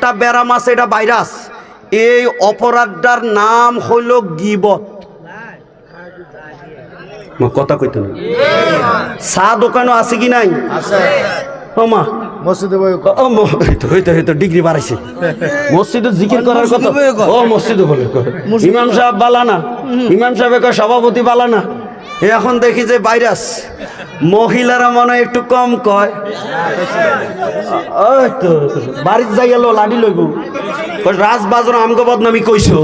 একটা ব্যারাম আছে এটা ভাইরাস। এই অপরাধটার নাম হইল গিবত। কথা কইতে না। চা দোকানও আছে কি নাই? ও মা। মসজিদে বই ও ম- এই তো এই তো এই তো ডিগ্রি বাড়াইছে। মসজিদে জিকির করার কথা? ও মসজিদে বলে ইমাম সাহেব বালানা ইমাম সাহেব সভাপতি বালানা এখন দেখি যে ভাইরাস। মহিলারা মনে একটু কম কয়। ওই তো, বাড়িতে যাই এলো লাডি লইব। রাজ বাজর আমগো বদনামি কইছো?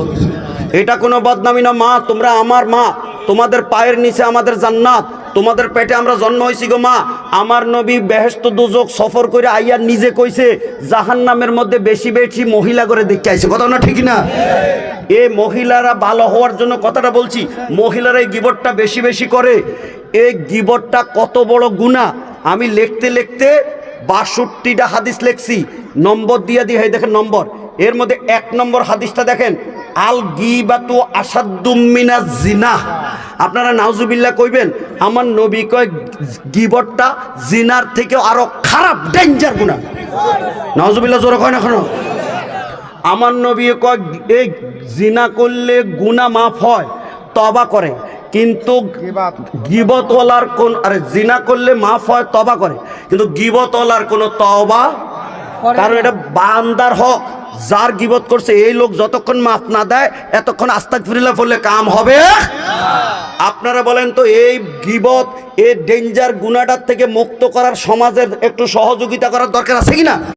এটা কোনো বদনামি না, মা, তোমরা আমার মা, তোমাদের পায়ের নিচে আমাদের জান্নাত, তোমাদের পেটে আমরা জন্ম হয়েছি গো মা। আমার নবী বেহেস্ত দুজক সফর করে আইয়ার নিজে কইছে জাহান নামের মধ্যে বেশি বেশি মহিলা করে দেখতে আইছে। কথা না ঠিক না? এই মহিলারা ভালো হওয়ার জন্য কথাটা বলছি, মহিলারা এই গিবটটা বেশি বেশি করে। এই গিবটটা কত বড় গুণা? আমি লিখতে লিখতে বাষট্টিটা হাদিস লিখছি। নম্বর দিয়ে দিয়ে দেখেন নম্বর। এর মধ্যে এক নম্বর হাদিসটা দেখেন, আল গিবাতু আসাদুমিনা জিনা। আপনারা নাউজুবিল্লাহ কইবেন, আমার নবী কয়, গিবটটা জিনার থেকে আরও খারাপ, ডেঞ্জার গুণা। নাউজুবিল্লাহ জোরে কয় না এখনও? আমার নবী কয়, এই জিনা করলে গুণা মাফ হয়, তবা করে। কিন্তু গিবাত। গিবতওয়ালার কোন আরে জিনা করলে মাফ হয় তবা করে। কিন্তু গিবতওয়ালার কোনো তবা কারণ এটা বান্দার হক। যার গিবত করছে এই লোক যতক্ষণ মাফ না দেয় এতক্ষণ আস্তাক ফিরিলা ফলে কাম হবে। আপনারা বলেন তো এই গিবত এই ডেঞ্জার গুণাটার থেকে মুক্ত করার সমাজের একটু সহযোগিতা করার দরকার আছে কি না